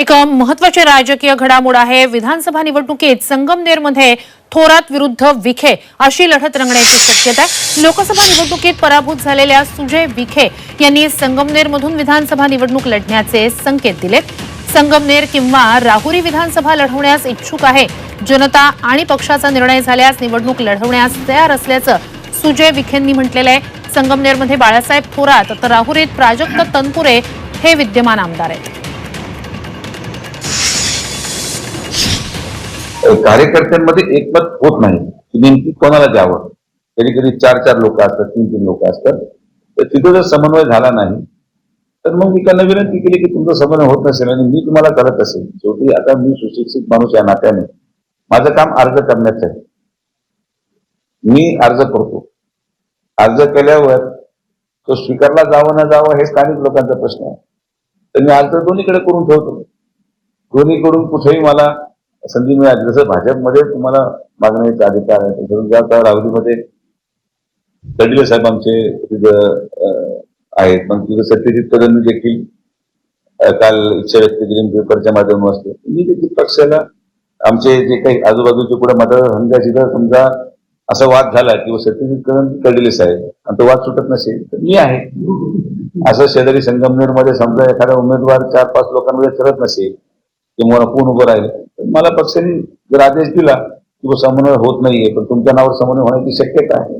एक महत्वाची राजकीय घडामोड आहे. विधानसभा निवडणुकीत संगमनेरमध्ये थोरात विरुद्ध विखे अशी लढत रंगण्याची शक्यता आहे. लोकसभा निवडणुकीत पराभूत झालेल्या सुजय विखे यांनी संगमनेरमधून विधानसभा निवडणूक लढण्याचे संकेत दिलेत. संगमनेर किंवा राहुरी विधानसभा लढवण्यास इच्छुक आहे. जनता आणि पक्षाचा निर्णय झाल्यास निवडणूक लढवण्यास तयार असल्याचं सुजय विखेंनी म्हटलेलं आहे. संगमनेरमध्ये बाळासाहेब थोरात तर राहुरीत प्राजक्त तनपुरे हे विद्यमान आमदार आहेत. कार्यकर्त्यांमध्ये एकमत होत नाही. की नेमकी कोणाला द्यावं? कधी कधी चार चार लोक असतात तीन तीन लोक असतात. तर तिथं जर समन्वय झाला नाही तर मग मी त्यांना विनंती केली की तुमचा समन्वय होत नसेल आणि मी तुम्हाला करत असेल. शेवटी आता मी सुशिक्षित माणूस या नात्याने. माझं काम अर्ज करण्याचं आहे. मी अर्ज करतो. अर्ज केल्यावर तो स्वीकारला जावं ना जावं हे स्थानिक लोकांचा प्रश्न आहे. तर मी अर्ज दोन्हीकडे करून ठेवतो. दोन्हीकडून कुठेही मला संधी मिळाली. जसं भाजपमध्ये तुम्हाला मागण्याचा अधिकार आहे तसं ज्या आता रावलीमध्ये तडले साहेब आमचे तिथं आहेत. पण तिथं सत्यजित कदम देखील काल इच्छा व्यक्त केली. पेपरच्या माध्यमातून असते. मी देखील पक्षाला आमचे जे काही आजूबाजूचे पुढे मतदारसंघात जिथं समजा असा वाद झाला किंवा सत्यजित कदम कडले साहेब आणि तो वाद सुटत नसेल तर मी आहे. असं शेजारी संगमनेरमध्ये समजा एखादा उमेदवार चार पाच लोकांमध्ये ठरत नसेल किंवा कोण उभं राहील? तर मला पक्षाने जर आदेश दिला की समन्वय होत नाहीये पण तुमच्या नावावर समन्वय होण्याची शक्यता आहे